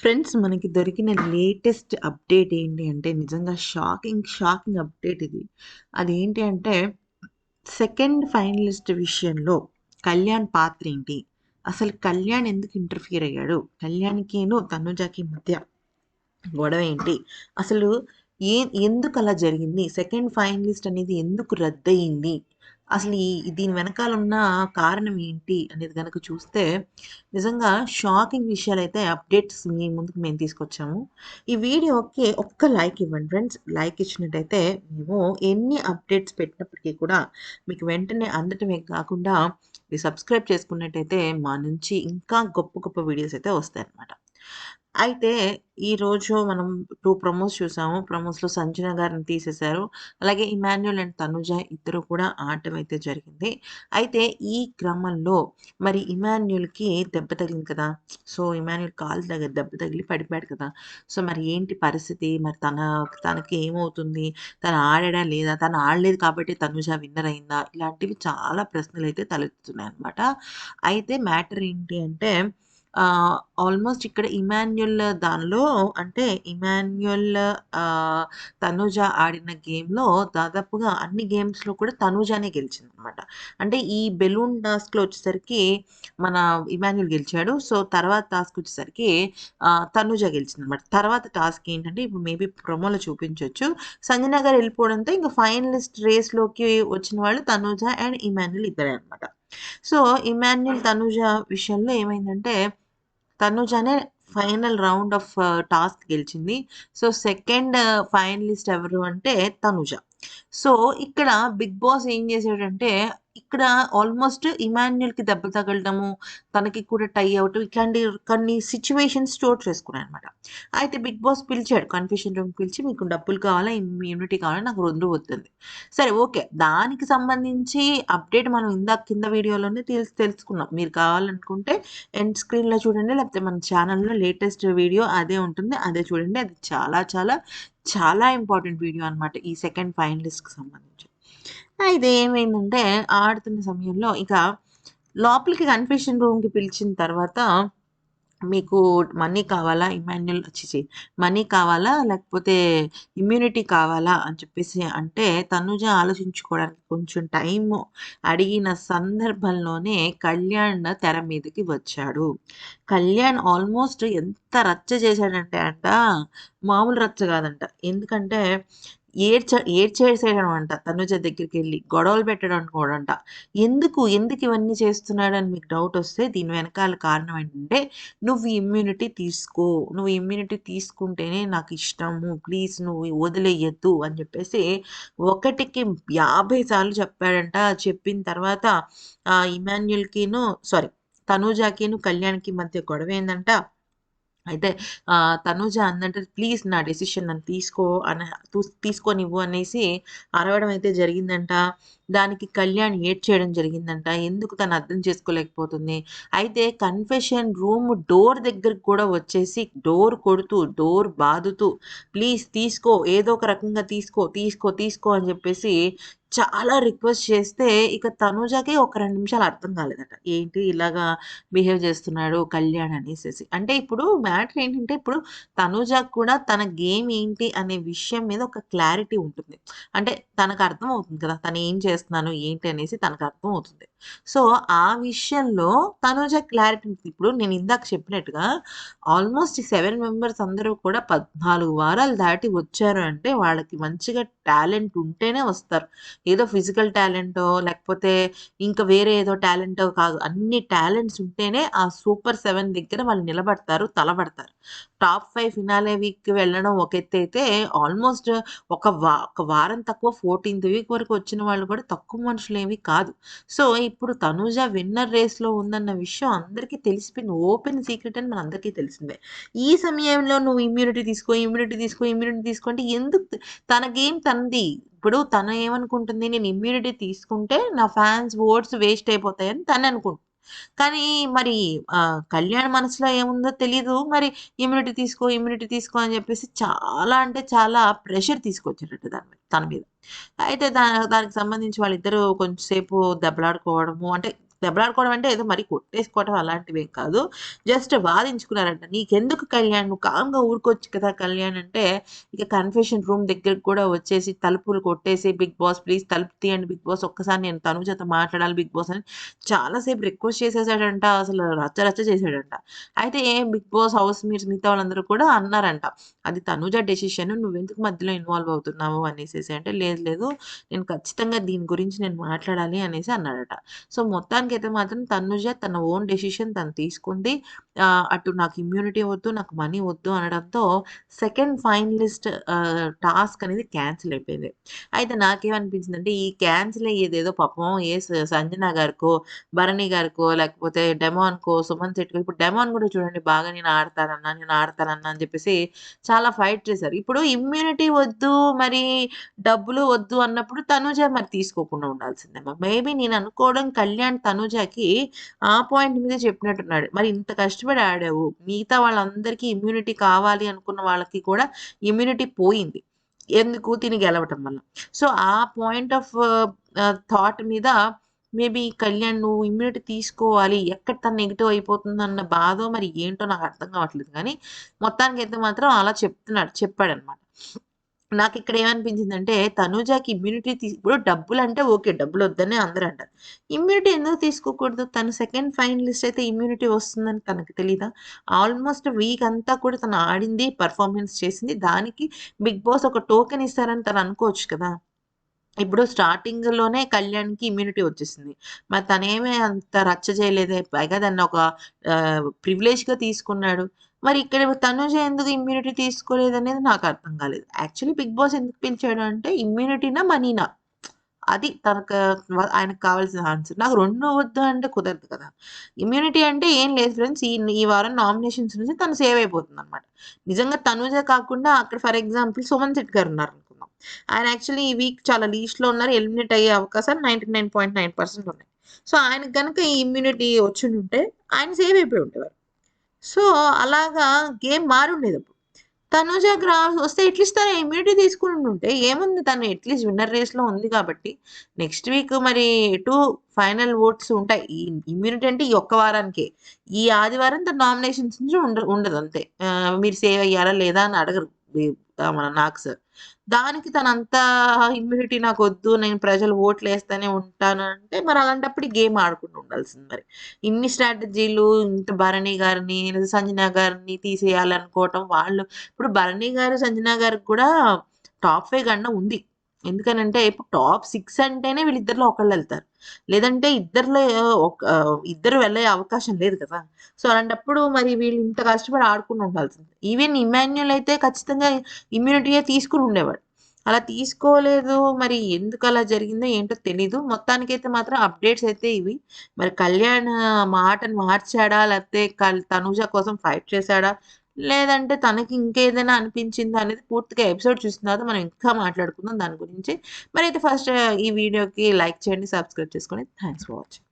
Friends మనకి దొరికిన latest update ఏంటి అంటే నిజంగా షాకింగ్ షాకింగ్ అప్డేట్ ఇది. అదేంటి అంటే సెకండ్ ఫైనలిస్ట్ విషయంలో కళ్యాణ్ పాత్ర ఏంటి? అసలు కళ్యాణ్ ఎందుకు ఇంటర్ఫియర్ అయ్యాడు? కళ్యాణ్కిను తనుజాకి మధ్య గొడవ ఏంటి? అసలు ఏ ఎందుకు అలా జరిగింది? సెకండ్ ఫైనలిస్ట్ అనేది ఎందుకు రద్దయింది? అసలు ఈ దీని వెనకాల ఉన్న కారణం ఏంటి అనేది కనుక చూస్తే నిజంగా షాకింగ్ విషయాలు అయితే అప్డేట్స్ మీ ముందుకు మేము తీసుకొచ్చాము. ఈ వీడియోకి ఒక్క లైక్ ఇవ్వండి ఫ్రెండ్స్. లైక్ ఇచ్చినట్టయితే మేము ఎన్ని అప్డేట్స్ పెట్టినప్పటికీ కూడా మీకు వెంటనే అందటమే కాకుండా మీరు సబ్స్క్రైబ్ చేసుకున్నట్టయితే మా నుంచి ఇంకా గొప్ప గొప్ప వీడియోస్ అయితే వస్తాయి అన్నమాట అయితే ఈరోజు మనం టూ ప్రమోస్ చూసాము. ప్రమోస్లో సంజన గారిని తీసేశారు. అలాగే ఇమాన్యుల్ అండ్ తనుజ ఇద్దరు కూడా ఆడటం అయితే జరిగింది. అయితే ఈ క్రమంలో మరి ఇమాన్యుల్కి దెబ్బ తగిలింది కదా. సో ఇమాన్యుల్ కాలు దగ్గర దెబ్బ తగిలి పడిపోయాడు కదా. సో మరి ఏంటి పరిస్థితి? మరి తన తనకి ఏమవుతుంది? తను ఆడా లేదా? తను ఆడలేదు కాబట్టి తనుజ విన్నర్ అయిందా? ఇలాంటివి చాలా ప్రశ్నలు అయితే తలెత్తుతున్నాయి అనమాట అయితే మ్యాటర్ ఏంటి అంటే ఆల్మోస్ట్ ఇక్కడ ఇమాన్యుల్ దానిలో అంటే ఇమాన్యుల్ తనుజ ఆడిన గేమ్లో దాదాపుగా అన్ని గేమ్స్లో కూడా తనుజానే గెలిచింది అనమాట అంటే ఈ బెలూన్ టాస్క్లో వచ్చేసరికి మన ఇమాన్యుల్ గెలిచాడు. సో తర్వాత టాస్క్ వచ్చేసరికి తనుజ గెలిచింది అనమాట తర్వాత టాస్క్ ఏంటంటే ఇప్పుడు మేబీ ప్రొమోలో చూపించవచ్చు సంజన గారు వెళ్ళిపోవడంతో ఇంకా ఫైనలిస్ట్ రేస్లోకి వచ్చిన వాళ్ళు తనుజ అండ్ ఇమాన్యుల్ ఇద్దరే అనమాట. సో ఇమాన్యుల్ తనుజ విషయంలో ఏమైందంటే తనుజనే ఫైనల్ రౌండ్ ఆఫ్ టాస్క్ గెలిచింది. సో సెకండ్ ఫైనలిస్ట్ ఎవరు అంటే తనుజ. సో ఇక్కడ బిగ్ బాస్ ఏం చేశాడంటే ఇక్కడ ఆల్మోస్ట్ ఇమాన్యుల్కి దెబ్బ తగలడము తనకి కూడా టై అవటం ఇట్లాంటి కొన్ని సిచ్యువేషన్స్ స్టోర్ చేసుకున్నాయి అనమాట అయితే బిగ్ బాస్ పిలిచాడు కన్ఫ్యూషన్ రూమ్ పిలిచి మీకు డబ్బులు కావాలా ఇమ్యూనిటీ కావాలా నాకు రెండు వస్తుంది సరే ఓకే. దానికి సంబంధించి అప్డేట్ మనం ఇందాక కింద వీడియోలోనే తెలుసు తెలుసుకున్నాం. మీరు కావాలనుకుంటే ఎండ్ స్క్రీన్లో చూడండి లేకపోతే మన ఛానల్లో లేటెస్ట్ వీడియో అదే ఉంటుంది. అదే చూడండి. అది చాలా చాలా చాలా ఇంపార్టెంట్ వీడియో అనమాట ఈ సెకండ్ ఫైనలిస్ట్కి సంబంధించి. అయితే ఏమైందంటే ఆడుతున్న సమయంలో ఇక లోపలికి కన్ఫెషన్ రూమ్కి పిలిచిన తర్వాత మీకు మనీ కావాలా? ఇమాన్యుల్ చిచి మనీ కావాలా? లేకపోతే ఇమ్యూనిటీ కావాలా? అని చెప్పేసి అంటే తనుజ ఆలోచించుకోవడానికి కొంచెం టైం అడిగిన సందర్భంలోనే కళ్యాణ్ తెర మీదకి వచ్చాడు. కళ్యాణ్ ఆల్మోస్ట్ ఎంత రచ్చ చేశాడంటే అంట మామూలు రచ్చ కాదంట. ఎందుకంటే ఏడ్చ ఏడ్చేసేయడం అంట తనుజ దగ్గరికి వెళ్ళి గొడవలు పెట్టడనుకోడంట. ఎందుకు ఎందుకు ఇవన్నీ చేస్తున్నాడు అని మీకు డౌట్ వస్తే దీని వెనకాల కారణం ఏంటంటే నువ్వు ఇమ్యూనిటీ తీసుకో. నువ్వు ఇమ్యూనిటీ తీసుకుంటేనే నాకు ఇష్టము. ప్లీజ్ నువ్వు వదిలేయద్దు అని చెప్పేసి ఒకటికి యాభై సార్లు చెప్పాడంట. చెప్పిన తర్వాత ఇమాన్యుల్కిను సారీ తనూజాకిను కళ్యాణ్కి మధ్య గొడవ ఏందంట అయితే తనుజ అందంటే ప్లీజ్ నా డెసిషన్ నన్ను తీసుకో అని తీసుకోనివ్వు అనేసి అరవడం అయితే జరిగిందంట. దానికి కళ్యాణ్ ఏడ్ చేయడం జరిగిందంట. ఎందుకు తను అర్థం చేసుకోలేకపోతుంది. అయితే కన్ఫెషన్ రూమ్ డోర్ దగ్గరకు కూడా వచ్చేసి డోర్ కొడుతూ డోర్ బాదుతూ ప్లీజ్ తీసుకో ఏదో ఒక రకంగా తీసుకో తీసుకో తీసుకో అని చెప్పేసి చాలా రిక్వెస్ట్ చేస్తే ఇక తనుజకి ఒక రెండు నిమిషాలు అర్థం కాలేదట. ఏంటి ఇలాగా బిహేవ్ చేస్తున్నాడు కళ్యాణ్ అనేసి అంటే ఇప్పుడు మ్యాటర్ ఏంటంటే ఇప్పుడు తనుజకు కూడా తన గేమ్ ఏంటి అనే విషయం మీద ఒక క్లారిటీ ఉంటుంది. అంటే తనకు అర్థం అవుతుంది కదా తను ఏం చేస్తున్నాను ఏంటి అనేసి తనకు అర్థం అవుతుంది. సో ఆ విషయంలో తనుజ క్లారిటీ ఇప్పుడు నేను ఇందాక చెప్పినట్టుగా ఆల్మోస్ట్ సెవెన్ మెంబర్స్ అందరూ కూడా పద్నాలుగు వారాలు దాటి వచ్చారు అంటే వాళ్ళకి మంచిగా టాలెంట్ ఉంటేనే వస్తారు. ఏదో ఫిజికల్ టాలెంటో లేకపోతే ఇంకా వేరే ఏదో టాలెంటో కాదు. అన్ని టాలెంట్స్ ఉంటేనే ఆ సూపర్ సెవెన్ దగ్గర వాళ్ళు నిలబడతారు తలబడతారు టాప్ ఫైవ్ ఫినాలే వీక్ వెళ్ళడం ఒక ఎత్తు అయితే ఆల్మోస్ట్ ఒక వా ఒక వారం తక్కువ ఫోర్టీన్త్ వీక్ వరకు వచ్చిన వాళ్ళు కూడా తక్కువ మనుషులు కాదు. సో ఇప్పుడు తనూజ విన్నర్ రేస్లో ఉందన్న విషయం అందరికీ తెలిసిపోయింది. ఓపెన్ సీక్రెట్ అని మన అందరికీ తెలిసిందే. ఈ సమయంలో నువ్వు ఇమ్యూనిటీ తీసుకో ఇమ్యూనిటీ తీసుకో ఇమ్యూనిటీ తీసుకుంటే ఎందుకు తన గేమ్ తనది? ఇప్పుడు తను ఏమనుకుంటుంది? నేను ఇమ్యూనిటీ తీసుకుంటే నా ఫ్యాన్స్ ఓట్స్ వేస్ట్ అయిపోతాయని తను అనుకుంటుంది కానీ మరి కళ్యాణ్ మనసులో ఏముందో తెలియదు మరి ఇమ్యూనిటీ తీసుకో ఇమ్యూనిటీ తీసుకో అని చెప్పేసి చాలా అంటే చాలా ప్రెషర్ తీసుకొచ్చారట దాని తన మీద. అయితే దా దానికి సంబంధించి వాళ్ళిద్దరూ కొంచెంసేపు దెబ్బలాడుకోవడము అంటే దెబ్బలాడుకోవడం అంటే ఏదో మరి కొట్టేసుకోవడం అలాంటివేం కాదు. జస్ట్ వాదించుకున్నారంట. "నీకెందుకు కళ్యాణ్ నువ్వు కామ్‌గా ఊరుకోవచ్చు కదా కళ్యాణ్" అంటే ఇక కన్ఫెషన్ రూమ్ దగ్గరకు కూడా వచ్చేసి తలుపులు కొట్టేసి "బిగ్ బాస్ ప్లీజ్ తలుపు తీయండి బిగ్ బాస్ ఒక్కసారి నేను తను చేత మాట్లాడాలి బిగ్ బాస్" అని చాలా సేపు రిక్వెస్ట్ చేసేసాడంట. అసలు రచ్చ రచ్చ చేసాడంట. అయితే బిగ్ బాస్ హౌస్ మీరు మిగతా వాళ్ళందరూ కూడా అన్నారంట. "అది తనుజ డెసిషన్ నువ్వెందుకు మధ్యలో ఇన్వాల్వ్ అవుతున్నావు" అనేసి అంటే "లేదు లేదు నేను ఖచ్చితంగా దీని గురించి నేను మాట్లాడాలి" అనేసి అన్నాడట. సో, అయితే మాత్రం తనుజ తన ఓన్ డెసిషన్ తను తీసుకుంది. అటు నాకు ఇమ్యూనిటీ వద్దు, నాకు మనీ వద్దు అనడంతో సెకండ్ ఫైనలిస్ట్ టాస్క్ అనేది క్యాన్సిల్ అయిపోయింది. అయితే నాకేమనిపించిందంటే ఈ క్యాన్సిల్ అయ్యేదేదో పాపం ఏ సంజన గారికో, భరణి గారికో లేకపోతే డెమాన్‌కో, సుమన్ శెట్టికో ఇప్పుడు డెమాన్ కూడా చూడండి బాగా నేను ఆడతానన్నా, నేను ఆడతానన్నా అని చెప్పేసి చాలా ఫైట్ చేశారు. ఇప్పుడు ఇమ్యూనిటీ వద్దు, మరి డబ్బులు వద్దు అన్నప్పుడు తనుజ మరి తీసుకోకుండా ఉండాల్సిందే మేబీ నేను అనుకోవడం కళ్యాణ్ తనుజకి ఆ పాయింట్ మీదే చెప్పినట్టున్నాడు. మరి ఇంత కష్టపడి ఆడావు. మిగతా వాళ్ళందరికీ ఇమ్యూనిటీ కావాలి అనుకున్న వాళ్ళకి కూడా ఇమ్యూనిటీ పోయింది. ఎందుకు? తిని గెలవటం వల్ల. సో, ఆ పాయింట్ ఆఫ్ థాట్ మీద మేబీ కళ్యాణ్ నువ్వు ఇమ్యూనిటీ తీసుకోవాలి. ఎక్కడ తను నెగెటివ్ అయిపోతుందన్న బాధో మరి ఏంటో నాకు అర్థం కావట్లేదు కానీ మొత్తానికి అయితే మాత్రం అలా చెప్తున్నాడు. నాకు ఇక్కడ ఏమనిపించింది ఏమనిపించిందంటే తనుజాకి ఇమ్యూనిటీ తీ ఇప్పుడు డబ్బులంటే ఓకే. డబ్బులు వద్దనే అందరూ అంటారు. ఇమ్యూనిటీ ఎందుకు తీసుకోకూడదు? తను సెకండ్ ఫైనలిస్ట్ అయితే ఇమ్యూనిటీ వస్తుందని తనకు తెలీదా? ఆల్మోస్ట్ వీక్ అంతా కూడా తను ఆడింది, పర్ఫార్మెన్స్ చేసింది. దానికి బిగ్ బాస్ ఒక టోకెన్ ఇస్తారని తను అనుకోవచ్చు కదా! ఇప్పుడు స్టార్టింగ్‌లోనే కళ్యాణ్‌కి ఇమ్యూనిటీ వచ్చేసింది. మరి తనేమి అంత రచ్చ చేయలేదే. పైగా దాన్ని ఒక ప్రివిలేజ్‌గా తీసుకున్నాడు. మరి ఇక్కడ తనుజ ఎందుకు ఇమ్యూనిటీ తీసుకోలేదనేది నాకు అర్థం కాలేదు. యాక్చువల్లీ బిగ్ బాస్ ఎందుకు పిలిచాడు అంటే ఇమ్యూనిటీనా? మనీనా? అది తనకు ఆయనకు కావాల్సిన ఆన్సర్. నాకు రెండు వద్దు అంటే కుదరదు కదా! ఇమ్యూనిటీ అంటే ఏం లేదు ఫ్రెండ్స్. ఈ ఈ వారం నామినేషన్స్ నుంచి తను సేవ్ అయిపోతుందన్నమాట. నిజంగా తనుజ కాకుండా అక్కడ ఫర్ ఎగ్జాంపుల్ సుమన్ శెట్ గారు ఉన్నారనుకుందాం. ఆయన యాక్చువల్లీ ఈ వీక్ చాలా లీస్ట్‌లో ఉన్నారు. ఎలిమినేట్ అయ్యే అవకాశాలు 99.9% ఉన్నాయి. సో, ఆయనకు కనుక ఈ ఇమ్యూనిటీ వచ్చి ఉంటే ఆయన సేవ్ అయిపోయి ఉండేవారు. సో, అలాగా గేమ్ మారుండేదప్పుడు. తనుజ రా వస్తే అట్‌లీస్ట్ తను ఇమ్యూనిటీ ఉంటే ఏముంది తను ఎట్లీస్ట్ విన్నర్ రేస్‌లో ఉంది కాబట్టి నెక్స్ట్ వీక్ మరి టూ ఫైనల్ ఓట్స్ ఉంటాయి. ఈ ఇమ్యూనిటీ అంటే ఈ ఒక్క వారానికే. ఈ ఆదివారం తన నామినేషన్స్ నుంచి ఉండ ఉండదు అంతే. మీరు సేవ్ అయ్యారా లేదా అని అడగరు. మన నాకు సార్. దానికి తనంత ఇమ్యూనిటీ నాకు వద్దు నేను ప్రజలు ఓట్లేస్తేనే ఉంటాను అంటే మరి అలాంటప్పుడు గేమ్ ఆడుకుంటాను ఉండాల్సింది మరి. ఇన్ని స్ట్రాటజీలు ఇంత భరణి గారిని, సంజన గారిని తీసేయాలనుకోవటం వాళ్ళు ఇప్పుడు భరణి గారు, సంజన గారికి కూడా టాప్ ఫైవ్ కన్నా ఉంది. ఎందుకనంటే ఇప్పుడు టాప్ సిక్స్ అంటేనే వీళ్ళిద్దరిలో ఒకళ్ళు వెళ్తారు లేదంటే ఇద్దరిలో ఒక ఇద్దరు వెళ్ళే అవకాశం లేదు కదా! సో, అలాంటప్పుడు మరి వీళ్ళు ఇంత కష్టపడి ఆడుకుంటూ ఉండాల్సింది. ఈవెన్ ఇమాన్యుల్ అయితే ఖచ్చితంగా ఇమ్యూనిటీయే తీసుకొని ఉండేవాడు. అలా తీసుకోలేదు. మరి ఎందుకు అలా జరిగిందో ఏంటో తెలీదు. మొత్తానికైతే మాత్రం అప్డేట్స్ అయితే ఇవి. మరి కళ్యాణ్ మాటను మార్చాడా? లేకపోతే కల్ తనుజ కోసం ఫైట్ చేసాడా? లేదంటే తనకి ఇంకేదైనా అనిపించిందా? అనేది పూర్తిగా ఎపిసోడ్ చూసిన తర్వాత మనం ఇంకా మాట్లాడుకుందాం దాని గురించి. మరి అయితే ఫస్ట్ ఈ వీడియోకి లైక్ చేయండి, సబ్స్క్రైబ్ చేసుకోండి. Thanks for watching.